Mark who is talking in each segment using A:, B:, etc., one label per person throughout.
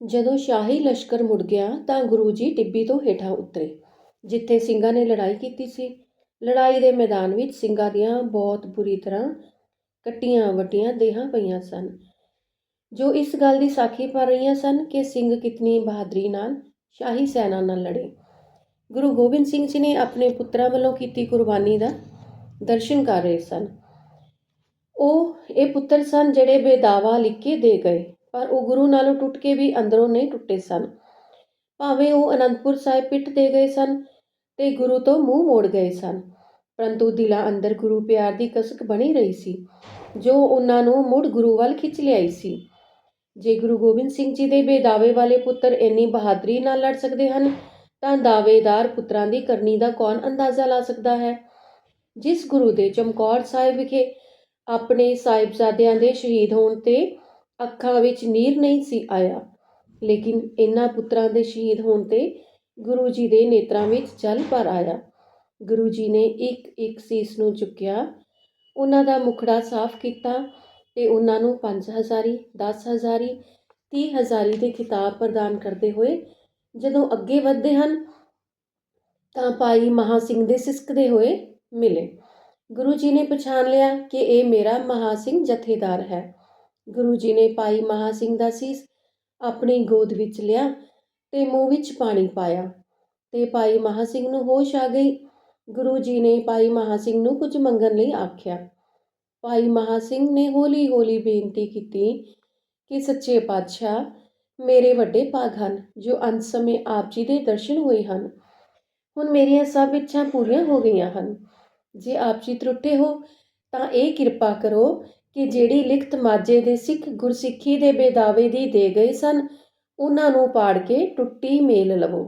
A: ਜਦੋਂ ਸ਼ਾਹੀ ਲਸ਼ਕਰ ਮੁੜ ਗਿਆ ਤਾਂ ਗੁਰੂ ਜੀ ਟਿੱਬੀ ਤੋਂ ਹੇਠਾਂ ਉਤਰੇ, ਜਿੱਥੇ ਸਿੰਘਾਂ ਨੇ ਲੜਾਈ ਕੀਤੀ ਸੀ। ਲੜਾਈ ਦੇ ਮੈਦਾਨ ਵਿੱਚ ਸਿੰਘਾਂ ਦੀਆਂ ਬਹੁਤ ਬੁਰੀ ਤਰ੍ਹਾਂ ਕੱਟੀਆਂ ਵੱਟੀਆਂ ਦੇਹਾਂ ਪਈਆਂ ਸਨ। ਜੋ ਇਸ ਗੱਲ ਦੀ ਸਾਖੀ ਪਾ ਰਹੀਆਂ ਸਨ ਕਿ ਸਿੰਘ ਕਿਤਨੀ ਬਹਾਦਰੀ ਨਾਲ ਸ਼ਾਹੀ ਸੈਨਾ ਨਾਲ ਲੜੇ। ਗੁਰੂ ਗੋਬਿੰਦ ਸਿੰਘ ਜੀ ਨੇ ਆਪਣੇ ਪੁੱਤਰਾਂ ਵੱਲੋਂ ਕੀਤੀ ਕੁਰਬਾਨੀ ਦਾ ਦਰਸ਼ਨ ਕਰ ਰਹੇ ਸਨ। ਉਹ ਇਹ ਪੁੱਤਰ ਸਨ ਜਿਹੜੇ ਬੇਦਾਵਾ ਲਿਖ ਕੇ ਦੇ ਗਏ। ਪਰ ਉਹ ਗੁਰੂ ਨਾਲੋਂ ਟੁੱਟ ਕੇ ਵੀ ਅੰਦਰੋਂ ਨਹੀਂ ਟੁੱਟੇ ਸਨ। ਭਾਵੇਂ ਉਹ ਅਨੰਦਪੁਰ ਸਾਹਿਬ ਪਿੱਟ ਦੇ ਗਏ ਸਨ ਤੇ ਗੁਰੂ ਤੋਂ ਮੂੰਹ ਮੋੜ ਗਏ ਸਨ, ਪਰੰਤੂ ਦਿਲਾਂ ਅੰਦਰ ਗੁਰੂ ਪਿਆਰ ਦੀ ਕਸਕ ਬਣੀ ਰਹੀ ਸੀ, ਜੋ ਉਹਨਾਂ ਨੂੰ ਮੁੜ ਗੁਰੂ ਵੱਲ ਖਿੱਚ ਲਿਆਈ ਸੀ। ਜੇ ਗੁਰੂ ਗੋਬਿੰਦ ਸਿੰਘ ਜੀ ਦੇ ਬੇਦਾਵੇ ਵਾਲੇ ਪੁੱਤਰ ਇੰਨੀ ਬਹਾਦਰੀ ਨਾਲ ਲੜ ਸਕਦੇ ਹਨ, ਤਾਂ ਦਾਅਵੇਦਾਰ ਪੁੱਤਰਾਂ ਦੀ ਕਰਨੀ ਦਾ ਕੌਣ ਅੰਦਾਜ਼ਾ ਲਾ ਸਕਦਾ ਹੈ? ਜਿਸ ਗੁਰੂ ਦੇ ਚਮਕੌਰ ਸਾਹਿਬ ਵਿਖੇ ਆਪਣੇ ਸਾਹਿਬਜ਼ਾਦਿਆਂ ਦੇ ਸ਼ਹੀਦ ਹੋਣ ਤੇ ਅੱਖਾਂ ਵਿੱਚ ਨੀਰ ਨਹੀਂ ਸੀ ਆਇਆ। ਲੇਕਿਨ ਇਹਨਾਂ ਪੁੱਤਰਾਂ ਦੇ ਸ਼ਹੀਦ ਹੋਣ ਤੇ ਗੁਰੂ ਜੀ ਦੇ ਨੇਤਰਾਂ ਵਿੱਚ ਜਲ ਭਰ ਆਇਆ। ਗੁਰੂ ਜੀ ਨੇ ਇੱਕ ਇੱਕ ਸੀਸ ਨੂੰ ਚੁੱਕਿਆ। ਉਹਨਾਂ ਦਾ ਮੁਖੜਾ ਸਾਫ਼ ਕੀਤਾ ਤੇ ਉਹਨਾਂ ਨੂੰ 5000 10000 30000 ਦੇ ਖਿਤਾਬ ਪ੍ਰਦਾਨ ਕਰਦੇ ਹੋਏ ਜਦੋਂ ਅੱਗੇ ਵਧਦੇ ਹਨ ਤਾਂ ਭਾਈ ਮਹਾ ਸਿੰਘ ਦੇ ਸਿਸਕਦੇ ਹੋਏ ਮਿਲੇ। ਗੁਰੂ ਜੀ ਨੇ ਪਛਾਣ ਲਿਆ ਕਿ ਇਹ ਮੇਰਾ ਮਹਾ ਸਿੰਘ ਜਥੇਦਾਰ ਹੈ। ਗੁਰੂ ਜੀ ਨੇ ਭਾਈ ਮਹਾ ਸਿੰਘ ਦਾ ਸੀਸ ਆਪਣੀ ਗੋਦ ਵਿੱਚ ਲਿਆ ਤੇ ਮੂੰਹ ਵਿੱਚ ਪਾਣੀ ਪਾਇਆ ਤੇ ਭਾਈ ਮਹਾ ਸਿੰਘ ਨੂੰ ਹੋਸ਼ ਆ ਗਈ। ਗੁਰੂ ਜੀ ਨੇ ਭਾਈ ਮਹਾ ਸਿੰਘ ਨੂੰ ਕੁਝ ਮੰਗਣ ਲਈ ਆਖਿਆ। ਭਾਈ ਮਹਾ ਸਿੰਘ ਨੇ ਹੌਲੀ-ਹੌਲੀ ਬੇਨਤੀ ਕੀਤੀ ਕਿ ਸੱਚੇ ਪਾਤਸ਼ਾਹ, ਮੇਰੇ ਵੱਡੇ ਭਾਗ ਹਨ, ਜੋ ਅੰਤ ਸਮੇਂ ਆਪ ਜੀ ਦੇ ਦਰਸ਼ਨ ਹੋਏ ਹਨ। ਹੁਣ ਮੇਰੀਆਂ ਸਭ ਇੱਛਾ ਪੂਰੀਆਂ ਹੋ ਗਈਆਂ ਹਨ। ਜੇ ਆਪ ਜੀ ਤਰੁੱਟੇ ਹੋ, ਤਾਂ ਇਹ ਕਿਰਪਾ ਕਰੋ ਕਿ ਜਿਹੜੀ ਲਿਖਤ ਮਾਝੇ ਦੇ ਸਿੱਖ ਗੁਰਸਿੱਖੀ ਦੇ ਬੇਦਾਵੇ ਦੀ ਦੇ ਗਏ ਸਨ, ਉਹਨਾਂ ਨੂੰ ਪਾੜ ਕੇ ਟੁੱਟੀ ਮੇਲ ਲਵੋ।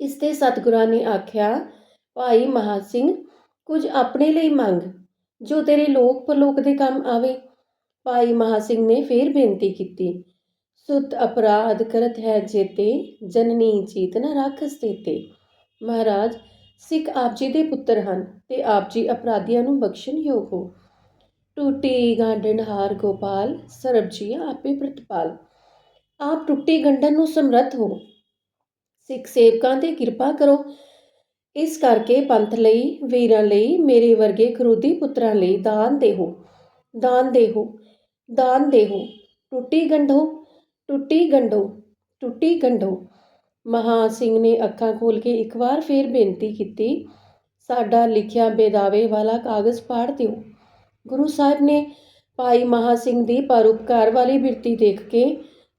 A: ਇਸ ਤੇ ਸਤਿਗੁਰਾਂ ਨੇ ਆਖਿਆ, ਭਾਈ ਮਹਾ ਸਿੰਘ, ਕੁਝ ਆਪਣੇ ਲਈ ਮੰਗ, ਜੋ ਤੇਰੇ ਲੋਕ ਪਰਲੋਕ ਦੇ ਕੰਮ ਆਵੇ। ਭਾਈ ਮਹਾ ਸਿੰਘ ਨੇ ਫੇਰ ਬੇਨਤੀ ਕੀਤੀ, ਸੁਤ ਅਪਰਾਧ ਕਰਤ ਹੈ ਜੇਤੇ, ਜਨਨੀ ਚੀਤ ਨ ਰਾਖਸ ਦੇਤੇ ਮਹਾਰਾਜ, ਸਿੱਖ ਆਪ ਜੀ ਦੇ ਪੁੱਤਰ ਹਨ ਤੇ ਆਪ ਜੀ ਅਪਰਾਧੀਆਂ ਨੂੰ ਬਖਸ਼ਣ ਯੋਗ ਹੋ। ਟੂਟੀ ਗਾਂਡਣ ਹਾਰ ਗੋਪਾਲ ਸਰਬਜੀ ਆਪੇ ਪ੍ਰਤਪਾਲ। ਆਪ ਟੁੱਟੀ ਗੰਢਨ ਨੂੰ ਸਮਰੱਥ ਹੋ। ਸਿੱਖ ਸੇਵਕਾਂ ਤੇ ਕਿਰਪਾ ਕਰੋ। ਇਸ ਕਰਕੇ ਪੰਥ ਲਈ, ਵੀਰਾਂ ਲਈ, ਮੇਰੇ ਵਰਗੇ ਖਰੂਦੀ ਪੁੱਤਰਾਂ ਲਈ ਦਾਨ ਦੇਹੋ। ਦਾਨ ਦੇਹੋ। ਦਾਨ ਦੇਹੋ। ਟੁੱਟੀ ਗੰਢੋ ਟੁੱਟੀ ਗੰਢੋ ਟੁੱਟੀ ਗੰਢੋ ਮਹਾ ਸਿੰਘ ਨੇ ਅੱਖਾਂ ਖੋਲ ਕੇ ਇੱਕ ਵਾਰ ਫੇਰ ਬੇਨਤੀ ਕੀਤੀ, ਸਾਡਾ ਲਿਖਿਆ ਬੇਦਾਵੇ ਵਾਲਾ ਕਾਗਜ਼ ਪਾੜ ਦਿਓ। ਗੁਰੂ ਸਾਹਿਬ ਨੇ ਭਾਈ ਮਹਾ ਸਿੰਘ ਦੀ ਪਰਉਪਕਾਰ ਵਾਲੀ ਬਿਰਤੀ ਦੇਖ ਕੇ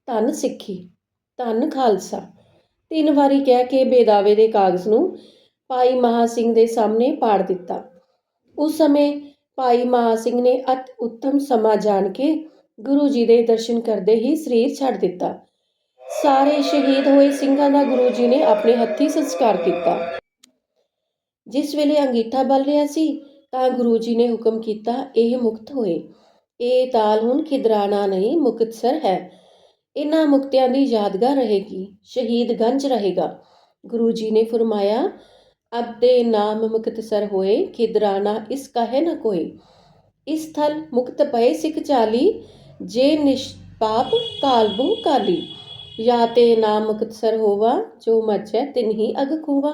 A: ਧੰਨ ਸਿੱਖੀ, ਧੰਨ ਖਾਲਸਾ। ਤਿੰਨ ਵਾਰੀ ਕਹਿ ਕੇ ਬੇਦਾਵੇ ਦੇ ਕਾਗਜ਼ ਨੂੰ ਭਾਈ ਮਹਾ ਸਿੰਘ ਦੇ ਸਾਹਮਣੇ ਪਾੜ ਦਿੱਤਾ। ਉਸ ਸਮੇਂ ਭਾਈ ਮਹਾ ਸਿੰਘ ਨੇ ਅਤ ਉੱਤਮ ਸਮਾਂ ਜਾਣ ਕੇ ਗੁਰੂ ਜੀ ਦੇ ਦਰਸ਼ਨ ਕਰਦੇ ਹੀ ਸਰੀਰ ਛੱਡ ਦਿੱਤਾ। ਸਾਰੇ ਸ਼ਹੀਦ ਹੋਏ ਸਿੰਘਾਂ ਦਾ ਗੁਰੂ ਜੀ ਨੇ ਆਪਣੇ ਹੱਥੀ ਸੰਸਕਾਰ ਕੀਤਾ। ਜਿਸ ਵੇਲੇ ਅੰਗੀਠਾ ਬਲ ਰਿਹਾ ਸੀ ਤਾਂ ਗੁਰੂ ਜੀ ਨੇ ਹੁਕਮ ਕੀਤਾ, ਇਹ ਮੁਕਤ ਹੋਏ। ਇਹ ਤਾਲ ਹੁਣ ਖਿਦਰਾਣਾ ਨਹੀਂ, ਮੁਕਤਸਰ ਹੈ। ਇਹਨਾਂ ਮੁਕਤਿਆਂ ਦੀ ਯਾਦਗਾਰ ਰਹੇਗੀ, ਸ਼ਹੀਦ ਗੰਜ ਰਹੇਗਾ। ਗੁਰੂ ਜੀ ਨੇ ਫਰਮਾਇਆ, ਅਬ ਤੇ ਨਾਮ ਮੁਕਤਸਰ ਹੋਏ, ਖਿਦਰਾਣਾ ਇਸ ਕਹੇ ਨਾ ਕੋਈ ਇਸ ਥਲ ਮੁਕਤ ਪਏ ਸਿੱਖ ਚਾਲੀ, ਜੇ ਨਿਸ਼ਪਾਪ ਕਾਲਬੂ ਕਾਲੀ ਯਾ ਤੇ ਨਾਮ ਮੁਕਤਸਰ ਹੋਵਾ, ਜੋ ਮਚੈ ਤਿਨਹੀ ਅਗ ਖੂਵਾ।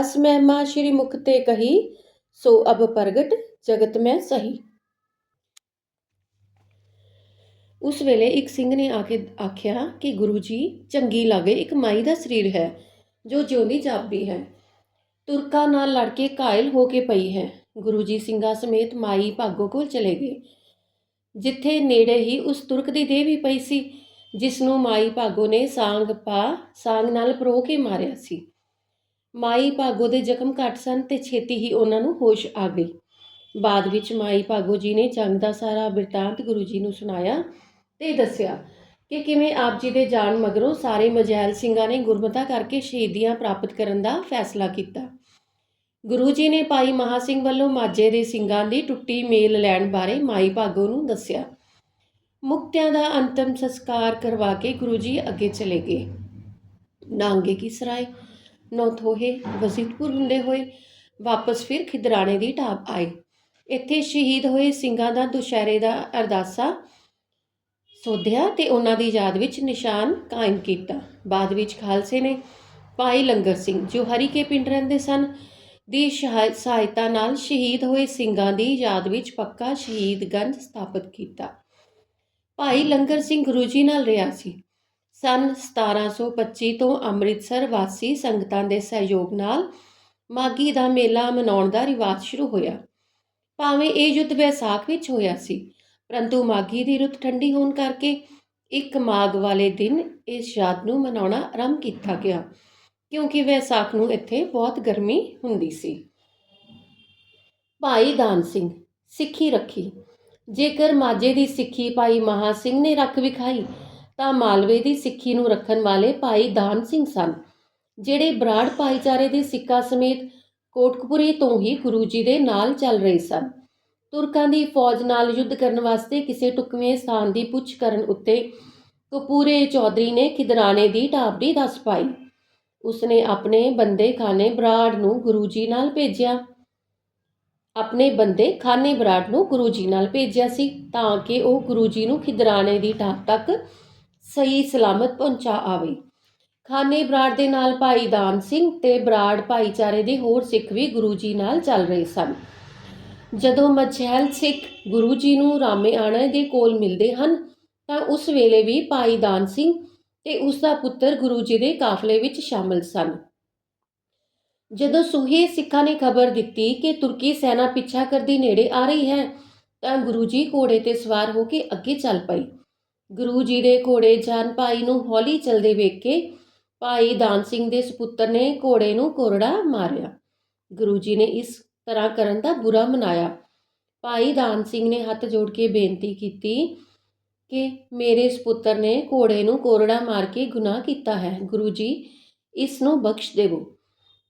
A: ਅਸ ਮਹਿਮਾ ਸ਼੍ਰੀ ਮੁਕਤੇ ਕਹੀ सो अब प्रगट जगत में सही ਉਸ ਵੇਲੇ ਇੱਕ ਸਿੰਘ ਨੇ ਆ ਕੇ ਆਖਿਆ ਕਿ ਗੁਰੂ ਜੀ ਚੰਗੀ ਲਾਗੇ ਇੱਕ ਮਾਈ ਦਾ ਸਰੀਰ ਹੈ ਜੋ ਜਿਉਂਦੀ ਜਾਪਦੀ ਹੈ ਤੁਰਕਾਂ ਨਾਲ ਲੜ ਕੇ ਘਾਇਲ ਹੋ ਕੇ ਪਈ ਹੈ ਗੁਰੂ ਜੀ ਸਿੰਘਾਂ ਸਮੇਤ ਮਾਈ ਭਾਗੋ ਕੋਲ ਚਲੇ ਗਏ ਜਿੱਥੇ ਨੇੜੇ ਹੀ ਉਸ ਤੁਰਕ ਦੀ ਦੇਹ ਵੀ ਪਈ ਸੀ ਜਿਸ ਨੂੰ ਮਾਈ ਭਾਗੋ ਨੇ ਸਾਂਗ ਪਾ ਸਾਂਗ ਨਾਲ ਪਰੋ ਕੇ ਮਾਰਿਆ ਸੀ ਮਾਈ ਭਾਗੋ ਦੇ ਜ਼ਖਮ ਘੱਟ ਸਨ ਤੇ ਛੇਤੀ ਹੀ ਉਹਨਾਂ ਨੂੰ ਹੋਸ਼ ਆ ਗਈ। ਬਾਅਦ ਵਿੱਚ ਮਾਈ ਭਾਗੋ ਜੀ ਨੇ ਜੰਗ ਦਾ ਸਾਰਾ ਬਿਰਤਾਂਤ ਗੁਰੂ ਜੀ ਨੂੰ ਸੁਣਾਇਆ ਤੇ ਦੱਸਿਆ ਕਿ ਕਿਵੇਂ ਆਪ ਜੀ ਦੇ ਜਾਣ ਮਗਰੋਂ ਸਾਰੇ ਮਜੈਲ ਸਿੰਘਾਂ ਨੇ ਗੁਰਮਤਾ ਕਰਕੇ ਸ਼ਹੀਦੀਆਂ ਪ੍ਰਾਪਤ ਕਰਨ ਦਾ ਫੈਸਲਾ ਕੀਤਾ। ਗੁਰੂ ਜੀ ਨੇ ਭਾਈ ਮਹਾ ਸਿੰਘ ਵੱਲੋਂ ਮਾਝੇ ਦੇ ਸਿੰਘਾਂ ਦੀ ਟੁੱਟੀ ਮੇਲ ਲੈਣ ਬਾਰੇ ਮਾਈ ਭਾਗੋ ਨੂੰ ਦੱਸਿਆ। ਮੁਕਤਿਆਂ ਦਾ ਅੰਤਮ ਸੰਸਕਾਰ ਕਰਵਾ ਕੇ ਗੁਰੂ ਜੀ ਅੱਗੇ ਚਲੇ ਗਏ। ਨਾਂਗੇ ਕੀ ਸਰਾਏ? ਨੌਥੋਹੇ ਵਜ਼ੀਦਪੁਰ ਹੁੰਦੇ ਹੋਏ, ਵਾਪਸ ਫਿਰ ਖਿਦਰਾਣੇ ਦੀ ਢਾਬ ਆਏ। ਇੱਥੇ ਸ਼ਹੀਦ ਹੋਏ ਸਿੰਘਾਂ ਦਾ ਦੁਸ਼ਹਿਰੇ ਦਾ ਅਰਦਾਸਾ ਸੋਧਿਆ ਤੇ ਉਹਨਾਂ ਦੀ ਯਾਦ ਵਿੱਚ ਨਿਸ਼ਾਨ ਕਾਇਮ ਕੀਤਾ। ਬਾਅਦ ਵਿੱਚ ਖਾਲਸੇ ਨੇ ਭਾਈ ਲੰਗਰ ਸਿੰਘ, ਜੋ ਹਰੀਕੇ ਪਿੰਡ ਰਹਿੰਦੇ ਸਨ, ਦੀ ਸ਼ਹਾ- ਸਹਾਇਤਾ ਨਾਲ ਸ਼ਹੀਦ ਹੋਏ ਸਿੰਘਾਂ ਦੀ ਯਾਦ ਵਿੱਚ ਪੱਕਾ ਸ਼ਹੀਦਗੰਜ ਸਥਾਪਿਤ ਕੀਤਾ। ਭਾਈ ਲੰਗਰ ਸਿੰਘ ਗੁਰੂ ਜੀ ਨਾਲ ਰਿਹਾ ਸੀ। ਸਨ 1725 ਤੋਂ ਅੰਮ੍ਰਿਤਸਰ ਵਾਸੀ ਸੰਗਤਾਂ ਦੇ ਸਹਿਯੋਗ ਨਾਲ ਮਾਗੀ ਦਾ ਮੇਲਾ ਮਨਾਉਣ ਦਾ ਰਿਵਾਜ ਸ਼ੁਰੂ ਹੋਇਆ। ਭਾਵੇਂ ਇਹ ਯੁੱਧ ਵੈਸਾਖ ਵਿੱਚ ਹੋਇਆ ਸੀ, ਪਰੰਤੂ ਮਾਗੀ ਦੀ ਰੁੱਤ ਠੰਡੀ ਹੋਣ ਕਰਕੇ ਇੱਕ ਮਾਘ ਵਾਲੇ ਦਿਨ ਇਸ ਯਾਦ ਨੂੰ ਮਨਾਉਣਾ ਆਰੰਭ ਕੀਤਾ ਗਿਆ, ਕਿਉਂਕਿ ਵੈਸਾਖ ਨੂੰ ਇੱਥੇ ਬਹੁਤ ਗਰਮੀ ਹੁੰਦੀ ਸੀ। ਭਾਈ ਦਾਨ ਸਿੰਘ, ਸਿੱਖੀ ਰੱਖੀ। ਜੇਕਰ ਮਾਝੇ ਦੀ ਸਿੱਖੀ ਭਾਈ ਮਹਾ ਸਿੰਘ ਨੇ ਰੱਖ ਵਿਖਾਈ ਤਾਂ ਮਾਲਵੇ ਦੀ ਸਿੱਖੀ ਨੂੰ ਰੱਖਣ ਵਾਲੇ ਭਾਈ ਦਾਨ ਸਿੰਘ ਸਨ, ਜਿਹੜੇ ਬਰਾੜ ਭਾਈਚਾਰੇ ਦੇ ਸਿੱਕਾ ਸਮੇਤ ਕੋਟਕਪੁਰੇ ਤੋਂ ਹੀ ਗੁਰੂ ਜੀ ਦੇ ਨਾਲ ਚੱਲ ਰਹੇ ਸਨ। ਤੁਰਕਾਂ ਦੀ ਫੌਜ ਨਾਲ ਯੁੱਧ ਕਰਨ ਵਾਸਤੇ ਕਿਸੇ ਟੁਕਵੇਂ ਸਥਾਨ ਦੀ ਪੁੱਛ ਕਰਨ ਉੱਤੇ ਕਪੂਰੇ ਚੌਧਰੀ ਨੇ ਖਿਦਰਾਣੇ ਦੀ ਢਾਬੜੀ ਦੱਸ ਪਾਈ। ਉਸਨੇ ਆਪਣੇ ਬੰਦੇ ਖਾਨੇ ਬਰਾੜ ਨੂੰ ਗੁਰੂ ਜੀ ਨਾਲ ਭੇਜਿਆ। ਆਪਣੇ ਬੰਦੇ ਖਾਨੇ ਬਰਾੜ ਨੂੰ ਗੁਰੂ ਜੀ ਨਾਲ ਭੇਜਿਆ ਸੀ, ਤਾਂ ਕਿ ਉਹ ਗੁਰੂ ਜੀ ਨੂੰ ਖਿਦਰਾਣੇ ਦੀ ਢਾਬ ਤੱਕ ਸਹੀ ਸਲਾਮਤ ਪਹੁੰਚਾ ਆਵੇ। ਖਾਨੇ ਬਰਾੜ ਦੇ ਨਾਲ ਭਾਈ ਦਾਨ ਸਿੰਘ ਤੇ ਬਰਾੜ ਭਾਈਚਾਰੇ ਦੇ ਹੋਰ ਸਿੱਖ ਵੀ ਗੁਰੂ ਜੀ ਨਾਲ ਚੱਲ ਰਹੇ ਸਨ। ਜਦੋਂ ਮਛੈਲ ਸਿੱਖ ਗੁਰੂ ਜੀ ਨੂੰ ਰਾਮੇ ਆਣਾ ਦੇ ਕੋਲ ਮਿਲਦੇ ਹਨ, ਤਾਂ ਉਸ ਵੇਲੇ ਵੀ ਭਾਈ ਦਾਨ ਸਿੰਘ ਤੇ ਉਸ ਦਾ ਪੁੱਤਰ ਗੁਰੂ ਜੀ ਦੇ ਕਾਫਲੇ ਵਿੱਚ ਸ਼ਾਮਲ ਸਨ। ਜਦੋਂ ਸੁਹੇ ਸਿੱਖਾਂ ਨੇ ਖਬਰ ਦਿੱਤੀ ਕਿ ਤੁਰਕੀ ਸੈਨਾ ਪਿੱਛਾ ਕਰਦੀ ਨੇੜੇ ਆ ਰਹੀ ਹੈ, ਤਾਂ ਗੁਰੂ ਜੀ ਘੋੜੇ ਤੇ ਸਵਾਰ ਹੋ ਕੇ ਅੱਗੇ ਚੱਲ ਪਈ ਗੁਰੂ ਜੀ ਦੇ ਘੋੜੇ ਜਾਨ ਭਾਈ ਨੂੰ ਹੌਲੀ ਚਲਦੇ ਵੇਖ ਕੇ ਭਾਈ ਦਾਨ ਸਿੰਘ ਦੇ ਸੁਪੁੱਤਰ ਨੇ ਘੋੜੇ ਨੂੰ ਕੋਰੜਾ ਮਾਰਿਆ। ਗੁਰੂ ਜੀ ਨੇ ਇਸ ਤਰ੍ਹਾਂ ਕਰਨ ਦਾ ਬੁਰਾ ਮਨਾਇਆ। ਭਾਈ ਦਾਨ ਸਿੰਘ ਨੇ ਹੱਥ ਜੋੜ ਕੇ ਬੇਨਤੀ ਕੀਤੀ ਕਿ ਮੇਰੇ ਸੁਪੁੱਤਰ ਨੇ ਘੋੜੇ ਨੂੰ ਕੋਰੜਾ ਮਾਰ ਕੇ ਗੁਨਾਹ ਕੀਤਾ ਹੈ। ਗੁਰੂ ਜੀ, ਇਸ ਨੂੰ ਬਖਸ਼ ਦੇਵੋ।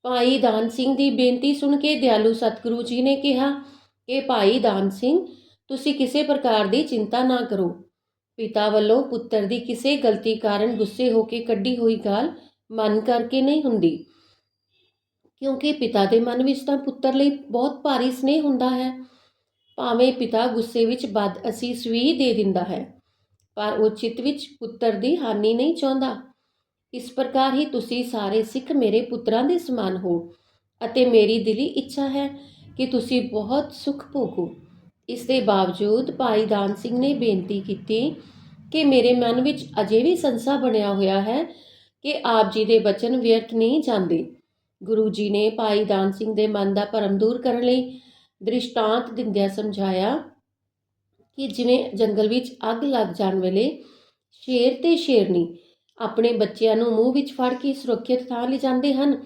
A: ਭਾਈ ਦਾਨ ਸਿੰਘ ਦੀ ਬੇਨਤੀ ਸੁਣ ਕੇ ਦਿਆਲੂ ਸਤਿਗੁਰੂ ਜੀ ਨੇ ਕਿਹਾ ਕਿ ਭਾਈ ਦਾਨ ਸਿੰਘ, ਤੁਸੀਂ ਕਿਸੇ ਪ੍ਰਕਾਰ ਦੀ ਚਿੰਤਾ ਨਾ ਕਰੋ। ਪਿਤਾ ਵੱਲੋਂ ਪੁੱਤਰ ਦੀ ਕਿਸੇ ਗਲਤੀ ਕਾਰਨ ਗੁੱਸੇ ਹੋ ਕੇ ਕੱਢੀ ਹੋਈ ਗੱਲ ਮਨ ਕਰਕੇ ਨਹੀਂ ਹੁੰਦੀ। ਕਿਉਂਕਿ ਪਿਤਾ ਦੇ ਮਨ ਵਿੱਚ ਤਾਂ ਪੁੱਤਰ ਲਈ ਬਹੁਤ ਭਾਰੀ ਸਨੇਹ ਹੁੰਦਾ ਹੈ। ਭਾਵੇਂ ਪਿਤਾ ਗੁੱਸੇ ਵਿੱਚ ਬਦ ਅਸੀਸ ਵੀ ਦੇ ਦਿੰਦਾ ਹੈ, ਪਰ ਉਹ ਚਿੱਤ ਵਿੱਚ ਪੁੱਤਰ ਦੀ ਹਾਨੀ ਨਹੀਂ ਚਾਹੁੰਦਾ। ਇਸ ਪ੍ਰਕਾਰ ਹੀ ਤੁਸੀਂ ਸਾਰੇ ਸਿੱਖ ਮੇਰੇ ਪੁੱਤਰਾਂ ਦੇ ਸਮਾਨ ਹੋ ਅਤੇ ਮੇਰੀ ਦਿਲੀ ਇੱਛਾ ਹੈ ਕਿ ਤੁਸੀਂ ਬਹੁਤ ਸੁਖ ਭੋਗੋ। ਇਸ ਦੇ ਬਾਵਜੂਦ ਭਾਈ ਦਾਨ ਸਿੰਘ ਨੇ ਬੇਨਤੀ ਕੀਤੀ ਕਿ ਮੇਰੇ ਮਨ ਵਿੱਚ ਅਜੇ ਵੀ ਸੰਸਾ ਬਣਿਆ ਹੋਇਆ ਹੈ ਕਿ ਆਪ ਜੀ ਦੇ ਬਚਨ ਵਿਅਰਥ ਨਹੀਂ ਜਾਂਦੇ। ਗੁਰੂ ਜੀ ਨੇ ਭਾਈ ਦਾਨ ਸਿੰਘ ਦੇ ਮਨ ਦਾ ਭਰਮ ਦੂਰ ਕਰਨ ਲਈ ਦ੍ਰਿਸ਼ਟਾਂਤ ਦਿੰਦਿਆਂ ਸਮਝਾਇਆ ਕਿ ਜਿਵੇਂ ਜੰਗਲ ਵਿੱਚ ਅੱਗ ਲੱਗ ਜਾਣ ਵੇਲੇ ਸ਼ੇਰ ਤੇ ਸ਼ੇਰਨੀ ਆਪਣੇ ਬੱਚਿਆਂ ਨੂੰ ਮੂੰਹ ਵਿੱਚ ਫੜ ਕੇ ਸੁਰੱਖਿਅਤ ਥਾਂ ਲਿਜਾਂਦੇ ਹਨ,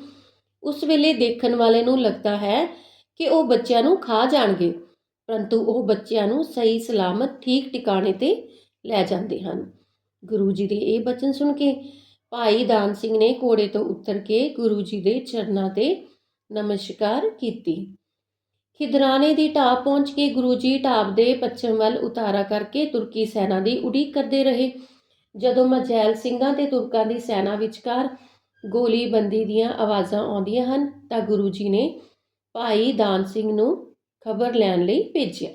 A: ਉਸ ਵੇਲੇ ਦੇਖਣ ਵਾਲੇ ਨੂੰ ਲੱਗਦਾ ਹੈ ਕਿ ਉਹ ਬੱਚਿਆਂ ਨੂੰ ਖਾ ਜਾਣਗੇ। ਪਰੰਤੂ ਉਹ ਬੱਚਿਆਂ ਨੂੰ ਸਹੀ ਸਲਾਮਤ, ਠੀਕ ਟਿਕਾਣੇ ਤੇ ਲੈ ਜਾਂਦੇ ਹਨ। ਗੁਰੂ ਜੀ ਦੇ ਇਹ ਬਚਨ ਸੁਣ ਕੇ ਭਾਈ ਦਾਨ ਸਿੰਘ ਨੇ ਘੋੜੇ ਤੋਂ ਉਤਰ ਕੇ ਗੁਰੂ ਜੀ ਦੇ ਚਰਨਾਂ ਤੇ ਨਮਸਕਾਰ ਕੀਤੀ। ਖਿਦਰਾਣੇ ਦੀ ਢਾਬ ਪਹੁੰਚ ਕੇ ਗੁਰੂ ਜੀ ਢਾਬ ਦੇ ਪੱਛਮ ਵੱਲ ਉਤਾਰਾ ਕਰਕੇ ਤੁਰਕੀ ਸੈਨਾ ਦੀ ਉਡੀਕ ਕਰਦੇ ਰਹੇ। ਜਦੋਂ ਮਜੈਲ ਸਿੰਘਾਂ ਤੇ ਤੁਰਕਾਂ ਦੀ ਸੈਨਾ ਵਿਚਕਾਰ ਗੋਲੀਬੰਦੀ ਦੀਆਂ ਆਵਾਜ਼ਾਂ ਆਉਂਦੀਆਂ ਹਨ, ਤਾਂ ਗੁਰੂ ਜੀ ਨੇ ਭਾਈ ਦਾਨ ਸਿੰਘ ਨੂੰ ਖਬਰ ਲੈਣ ਲਈ ਭੇਜਿਆ।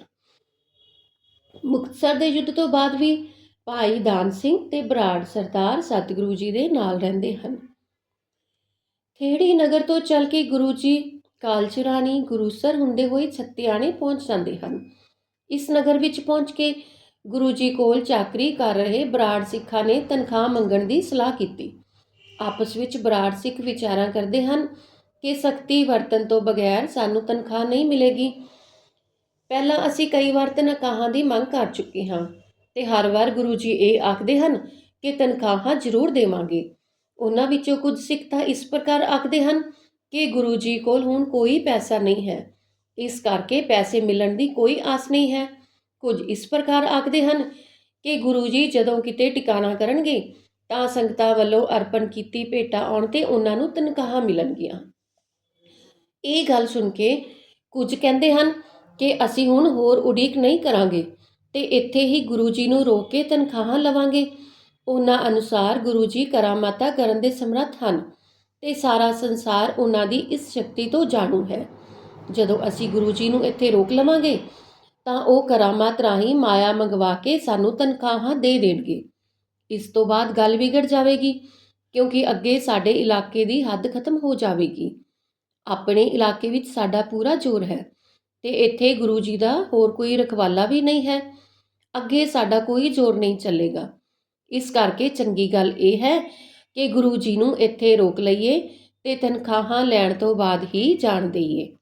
A: ਮੁਕਤਸਰ ਦੇ ਯੁੱਧ ਤੋਂ ਬਾਅਦ ਵੀ ਭਾਈ ਦਾਨ ਸਿੰਘ ਤੇ ਬਰਾੜ ਸਰਦਾਰ ਸਤਿਗੁਰੂ ਜੀ ਦੇ ਨਾਲ ਰਹਿੰਦੇ ਹਨ। ਖੇੜੀ ਨਗਰ ਤੋਂ ਚੱਲ ਕੇ ਗੁਰੂ ਜੀ ਕਾਲਚਰਾਣੀ ਗੁਰੂਸਰ ਹੁੰਦੇ ਹੋਏ ਛੱਤਿਆਣੇ ਪਹੁੰਚ ਜਾਂਦੇ ਹਨ। ਇਸ ਨਗਰ ਵਿੱਚ ਪਹੁੰਚ ਕੇ ਗੁਰੂ ਜੀ ਕੋਲ ਚਾਕਰੀ ਕਰ ਰਹੇ ਬਰਾੜ ਸਿੱਖਾਂ ਨੇ ਤਨਖਾਹ ਮੰਗਣ ਦੀ ਸਲਾਹ ਕੀਤੀ। ਆਪਸ ਵਿੱਚ ਬਰਾੜ ਸਿੱਖ ਵਿਚਾਰਾਂ ਕਰਦੇ ਹਨ ਕਿ ਸਖਤੀ ਵਰਤਨ ਤੋਂ ਬਗੈਰ ਸਾਨੂੰ ਤਨਖਾਹ ਨਹੀਂ ਮਿਲੇਗੀ। ਪਹਿਲਾਂ ਅਸੀਂ ਕਈ ਵਾਰ ਤਨਖਾਹਾਂ ਦੀ ਮੰਗ ਕਰ ਚੁੱਕੇ ਹਾਂ ਤੇ ਹਰ ਵਾਰ ਗੁਰੂ ਜੀ ਇਹ ਆਖਦੇ ਹਨ ਕਿ ਤਨਖਾਹਾਂ ਜ਼ਰੂਰ ਦੇਵਾਂਗੇ। ਉਹਨਾਂ ਵਿੱਚੋਂ ਕੁਝ ਸਿੱਖ ਤਾਂ ਇਸ ਪ੍ਰਕਾਰ ਆਖਦੇ ਹਨ ਕਿ ਗੁਰੂ ਜੀ ਕੋਲ ਹੁਣ ਕੋਈ ਪੈਸਾ ਨਹੀਂ ਹੈ। ਇਸ ਕਰਕੇ ਪੈਸੇ ਮਿਲਣ ਦੀ ਕੋਈ ਆਸ ਨਹੀਂ ਹੈ। ਕੁਝ ਇਸ ਪ੍ਰਕਾਰ ਆਖਦੇ ਹਨ ਕਿ ਗੁਰੂ ਜੀ ਜਦੋਂ ਕਿਤੇ ਟਿਕਾਣਾ ਕਰਨਗੇ ਤਾਂ ਸੰਗਤਾਂ ਵੱਲੋਂ ਅਰਪਣ ਕੀਤੀ ਭੇਟਾ ਆਉਣ ਤੇ ਉਹਨਾਂ ਨੂੰ ਤਨਖਾਹਾਂ ਮਿਲਣਗੀਆਂ। ਇਹ ਗੱਲ ਸੁਣ ਕੇ ਕੁਝ ਕਹਿੰਦੇ ਹਨ ਕਿ ਅਸੀਂ ਹੁਣ ਹੋਰ ਉਡੀਕ ਨਹੀਂ ਕਰਾਂਗੇ ਤੇ ਇੱਥੇ ਹੀ ਗੁਰੂ ਜੀ ਨੂੰ ਰੋਕ ਕੇ ਤਨਖਾਹਾਂ ਲਵਾਂਗੇ। ਉਹਨਾਂ ਅਨੁਸਾਰ ਗੁਰੂ ਜੀ ਕਰਾਮਾਤਾ ਕਰਨ ਦੇ ਸਮਰੱਥ ਹਨ ਤੇ ਸਾਰਾ ਸੰਸਾਰ ਉਹਨਾਂ ਦੀ ਇਸ ਸ਼ਕਤੀ ਤੋਂ ਜਾਣੂ ਹੈ। ਜਦੋਂ ਅਸੀਂ ਗੁਰੂ ਜੀ ਨੂੰ ਇੱਥੇ ਰੋਕ ਲਵਾਂਗੇ, ਤਾਂ ਉਹ ਕਰਾਮਾਤ ਰਾਹੀਂ ਮਾਇਆ ਮੰਗਵਾ ਕੇ ਸਾਨੂੰ ਤਨਖਾਹਾਂ ਦੇ ਦੇਣਗੇ। ਇਸ ਤੋਂ ਬਾਅਦ ਗੱਲ ਵਿਗੜ ਜਾਵੇਗੀ, ਕਿਉਂਕਿ ਅੱਗੇ ਸਾਡੇ ਇਲਾਕੇ ਦੀ ਹੱਦ ਖਤਮ ਹੋ ਜਾਵੇਗੀ। ਆਪਣੇ ਇਲਾਕੇ ਵਿੱਚ ਸਾਡਾ ਪੂਰਾ ਜ਼ੋਰ ਹੈ। ਅਤੇ ਇੱਥੇ ਗੁਰੂ ਜੀ ਦਾ ਹੋਰ ਕੋਈ ਰਖਵਾਲਾ ਵੀ ਨਹੀਂ ਹੈ। ਅੱਗੇ ਸਾਡਾ ਕੋਈ ਜ਼ੋਰ ਨਹੀਂ ਚੱਲੇਗਾ। ਇਸ ਕਰਕੇ ਚੰਗੀ ਗੱਲ ਇਹ ਹੈ ਕਿ ਗੁਰੂ ਜੀ ਨੂੰ ਇੱਥੇ ਰੋਕ ਲਈਏ ਤੇ ਤਨਖਾਹਾਂ ਲੈਣ ਤੋਂ ਬਾਅਦ ਹੀ ਜਾਣ ਦਈਏ।